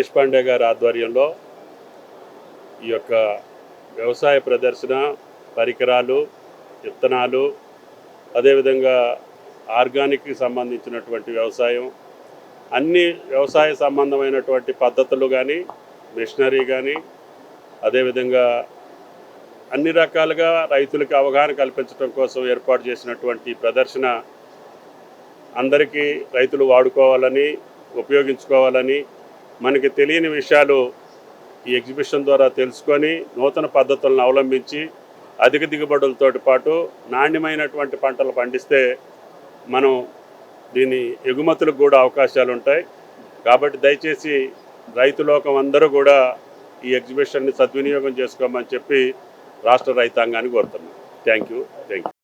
దేశపాండే గారి ఆధ్వర్యంలో ఈ యొక్క వ్యవసాయ ప్రదర్శన పరికరాలు విత్తనాలు అదేవిధంగా ఆర్గానిక్కి సంబంధించినటువంటి వ్యవసాయం అన్ని వ్యవసాయ సంబంధమైనటువంటి పద్ధతులు కానీ మిషనరీ కానీ అదేవిధంగా అన్ని రకాలుగా రైతులకు అవగాహన కల్పించడం కోసం ఏర్పాటు చేసినటువంటి ప్రదర్శన అందరికీ రైతులు వాడుకోవాలని ఉపయోగించుకోవాలని మనకి తెలియని విషయాలు ఈ ఎగ్జిబిషన్ ద్వారా తెలుసుకొని నూతన పద్ధతులను అవలంబించి అధిక దిగుబడులతో పాటు నాణ్యమైనటువంటి పంటలు పండిస్తే మనం దీని ఎగుమతులకు కూడా అవకాశాలు ఉంటాయి. కాబట్టి దయచేసి రైతు లోకం అందరూ కూడా ఈ ఎగ్జిబిషన్ని సద్వినియోగం చేసుకోమని చెప్పి రాష్ట్ర రైతాంగాన్ని కోరుతున్నాం. Thank you. Thank you.